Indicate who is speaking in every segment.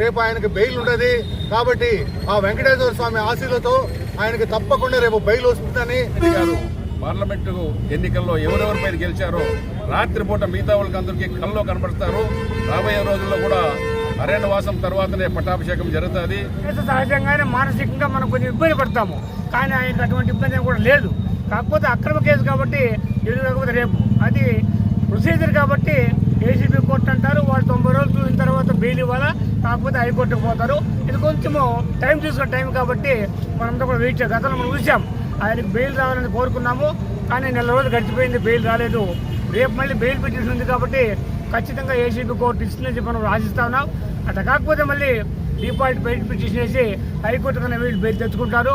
Speaker 1: రేపు ఆయనకి బెయిల్ ఉండదు కాబట్టి ఆ వెంకటేశ్వర స్వామి ఆశీలతో ఆయనకి తప్పకుండా రేపు బెయిల్ వస్తుందని
Speaker 2: పార్లమెంటు ఎన్నికల్లో ఎవరెవరిపై గెలిచారో రాత్రిపూట మిగతా వాళ్ళకి అందరికీ కల్లో కనబడతారు రాబోయే రోజుల్లో కూడా అరణ్య వాసం తర్వాతనే పట్టాభిషేకం జరుగుతుంది.
Speaker 3: సహజంగానే మానసికంగా మనం కొంచెం ఇబ్బంది పడతాము. కానీ ఆయనకు అటువంటి ఇబ్బంది కూడా లేదు. కాకపోతే అక్రమ కేసు కాబట్టి ఎదురు కాకపోతే రేపు. అది ప్రొసీజర్ కాబట్టి ఏసీబీ కోర్టు అంటారు వాళ్ళు తొంభై రోజులు చూసిన తర్వాత బెయిల్ ఇవ్వాలా కాకపోతే హైకోర్టుకు పోతారు. ఇది కొంచెము టైం తీసుకున్న టైం కాబట్టి మనంతా కూడా వెయిట్ చేయాలి గతంలో మనం చూసాం ఆయనకు బెయిల్ రావాలని కోరుకున్నాము కానీ నెల రోజులు గడిచిపోయింది బెయిల్ రాలేదు. రేపు మళ్ళీ బెయిల్ పిటిషన్ ఉంది కాబట్టి ఖచ్చితంగా ఏసీబీ కోర్టు ఇస్తుందని చెప్పి మనం ఆశిస్తా ఉన్నాం. అట్లా కాకపోతే మళ్ళీ డిఫాల్ట్ బెయిల్ పిటిషన్ వేసి హైకోర్టు కన్నా వీళ్ళు బెయిల్ తెచ్చుకుంటారు.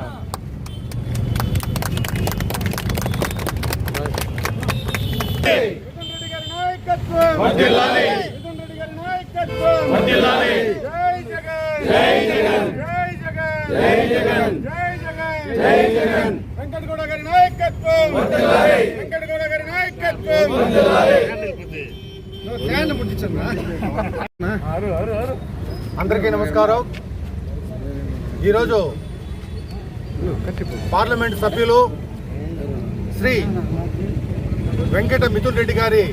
Speaker 1: గారి నాయకత్వం గారి నాయకత్వం ఫ్యాన్ పుట్టించన్నా అందరికీ నమస్కారం. ఈరోజు పార్లమెంట్ సభ్యులు శ్రీ వెంకట మిథున్ రెడ్డి గారి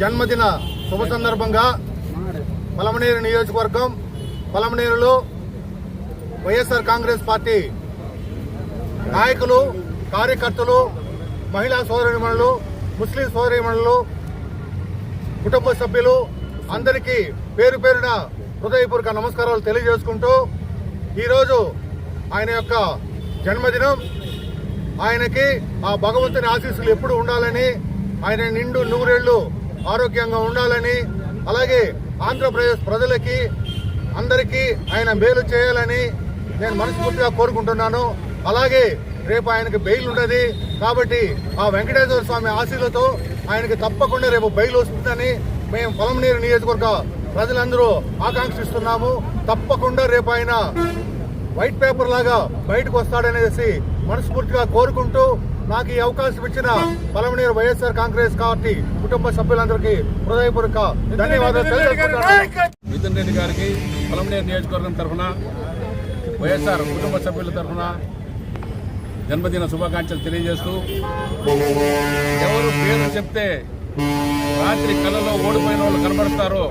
Speaker 1: జన్మదిన శుభ సందర్భంగా పలమనేరు నియోజకవర్గం పలమనేరులో వైఎస్ఆర్ కాంగ్రెస్ పార్టీ నాయకులు కార్యకర్తలు మహిళా సోదరిమణులు ముస్లిం సోదరిమణులు కుటుంబ సభ్యులు అందరికీ పేరు పేరున హృదయపూర్వక నమస్కారాలు తెలియజేసుకుంటూ ఈరోజు ఆయన యొక్క జన్మదినం. ఆయనకి ఆ భగవంతుని ఆశీస్సులు ఎప్పుడు ఉండాలని ఆయన నిండు నూరేళ్ళు ఆరోగ్యంగా ఉండాలని అలాగే ఆంధ్రప్రదేశ్ ప్రజలకి అందరికీ ఆయన మేలు చేయాలని నేను మనస్ఫూర్తిగా కోరుకుంటున్నాను. అలాగే రేపు ఆయనకి బెయిల్ ఉండదు కాబట్టి ఆ వెంకటేశ్వర స్వామి ఆశీలతో ఆయనకి తప్పకుండా రేపు బెయిల్ వస్తుందని మేము పొలంనీరు నియోజకవర్గ ప్రజలందరూ ఆకాంక్షిస్తున్నాము. తప్పకుండా రేపు ఆయన వైట్ పేపర్ లాగా బయటకు వస్తాడనేసి మనస్ఫూర్తిగా కోరుకుంటూ నాకు ఈ అవకాశం ఇచ్చిన పలమనేరు వైఎస్ఆర్ కాంగ్రెస్ పార్టీ కుటుంబ సభ్యులందరికీ హృదయపూర్వక ధన్యవాదాలు
Speaker 2: మిథున్ రెడ్డి గారికి పొలంనేరు నియోజకవర్గం తరఫున వైఎస్ఆర్ కుటుంబ సభ్యుల తరఫున జన్మదిన శుభాకాంక్షలు తెలియజేస్తూ ఎవరు పేరు చెప్తే రాత్రి కళ్ళలో ఓడిపోయిన వాళ్ళు కనబడతారో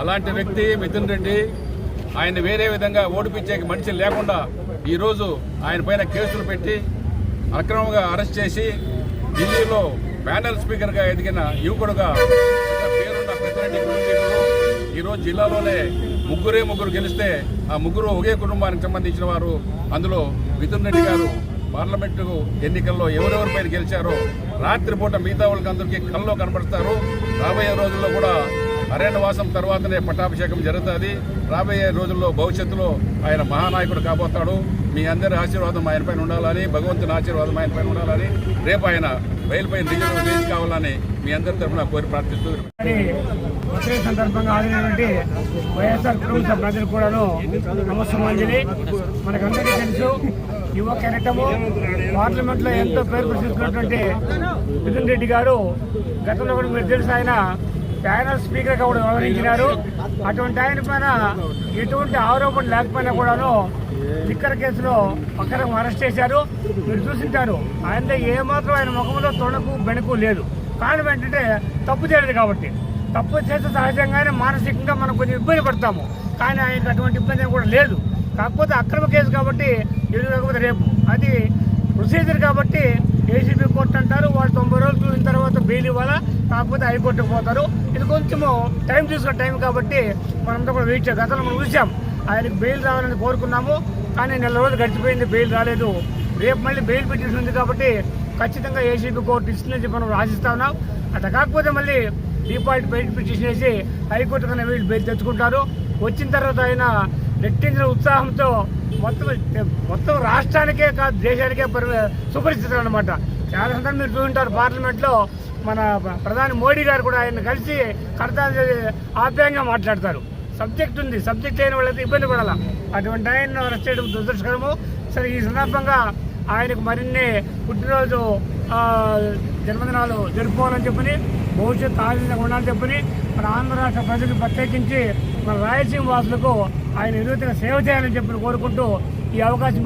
Speaker 2: అలాంటి వ్యక్తి మిథున్ రెడ్డి ఆయన వేరే విధంగా ఓడిపించే మనిషి లేకుండా ఈరోజు ఆయన పైన కేసులు పెట్టి అక్రమంగా అరెస్ట్ చేసి ఢిల్లీలో ప్యానల్ స్పీకర్గా ఎదిగిన యువకుడుగా పేరున్న ప్రతిరెడ్డి కుటుంబీకులు ఈరోజు జిల్లాలోనే ముగ్గురే ముగ్గురు గెలిస్తే ఆ ముగ్గురు ఒకే కుటుంబానికి సంబంధించిన వారు. అందులో మిథున్ రెడ్డి గారు పార్లమెంటు ఎన్నికల్లో ఎవరెవరిపై గెలిచారో రాత్రిపూట మిగతా వాళ్ళకి అందరికీ కళ్ళలో కనబడతారు రాబోయే రోజుల్లో కూడా అరణ్యవాసం తర్వాతనే పట్టాభిషేకం జరుగుతుంది. రాబోయే రోజుల్లో భవిష్యత్తులో ఆయన మహానాయకుడు కాబోతాడు. మీ అందరి ఆశీర్వాదం ఆయన పైన ఉండాలని భగవంతుని ఆశీర్వాదం ఆయన పైన ఉండాలని రేపు ఆయన బయలుపై నిజం కావాలని మీ అందరి తరఫున కోరి ప్రార్థిస్తూ
Speaker 3: అని సందర్భంగా ఆడినటువంటి వైఎస్ఆర్ కుటుంబ ప్రజలు కూడాను నమస్సమాంజలి మనకందరికీ తెలుసు యువ కెరటము పార్లమెంట్లో ఎంతో పేరు ప్రశ్నిస్తున్నటువంటి మిథున్ రెడ్డి గారు గతంలో కూడా మీరు తెలుసు ఆయన ప్యానల్ స్పీకర్గా కూడా వ్యవహరించినారు. అటువంటి ఆయన పైన ఎటువంటి ఆరోపణ లేకపోయినా కూడాను లిక్కర్ కేసులో పక్కన అరెస్ట్ చేశారు. మీరు చూసింటారు. ఆయన ఏమాత్రం ఆయన ముఖంలో తొణకు బెణకు లేదు. కారణం ఏంటంటే తప్పు చేయలేదు కాబట్టి. తప్పు చేస్తే సహజంగానే మానసికంగా మనం కొంచెం ఇబ్బంది పడతాము. కానీ ఆయనకు అటువంటి ఇబ్బంది కూడా లేదు. కాకపోతే అక్రమ కేసు కాబట్టి ఎదురు కాకపోతే రేపు. అది ప్రొసీజర్ కాబట్టి ఏసీబీ కోర్టు అంటారు. వాళ్ళు తొంభై రోజులు చూసిన తర్వాత బెయిల్ ఇవ్వాలా? కాకపోతే హైకోర్టుకు పోతారు. ఇది కొంచెము టైం తీసుకున్న టైం కాబట్టి మనంతా కూడా వెయిట్ చేయాలి. గతంలో మనం చూసాం. ఆయనకు బెయిల్ రావాలని కోరుకున్నాము. కానీ నెల రోజులు గడిచిపోయింది బెయిల్ రాలేదు. రేపు మళ్ళీ బెయిల్ పిటిషన్ ఉంది కాబట్టి ఖచ్చితంగా ఏసీబీ కోర్టు ఇస్తుందని చెప్పి మనం రాసిస్తా ఉన్నాం. అట్లా కాకపోతే మళ్ళీ డిఫాల్ట్ బెయిల్ పిటిషన్ వేసి హైకోర్టు కన్నా వీళ్ళు బెయిల్ తెచ్చుకుంటారు. వచ్చిన తర్వాత ఆయన రెట్టించిన ఉత్సాహంతో మొత్తం మొత్తం రాష్ట్రానికే కాదు దేశానికే పరి అనమాట చాలా సందర్భం మీరు చూంటారు పార్లమెంట్లో. మన ప్రధాని మోడీ గారు కూడా ఆయన కలిసి కడతాలు ఆప్యాయంగా మాట్లాడతారు. సబ్జెక్ట్ ఉంది. సబ్జెక్ట్ అయిన వాళ్ళకి ఇబ్బంది పడాల? అటువంటి ఆయన అరెస్ట్ చేయడం దురదృష్టకరము. సరే ఈ సందర్భంగా ఆయనకు మరిన్ని పుట్టినరోజు జన్మదినాలు జరుపుకోవాలని చెప్పని భవిష్యత్తు ఆనందంగా ఉండాలని చెప్పని మన ఆంధ్ర రాష్ట్ర ప్రజలకు ప్రత్యేకించి మన రాయలసీమ వాసులకు ఆయన నిరుతిగా సేవ చేయాలని చెప్పి కోరుకుంటూ ఈ అవకాశం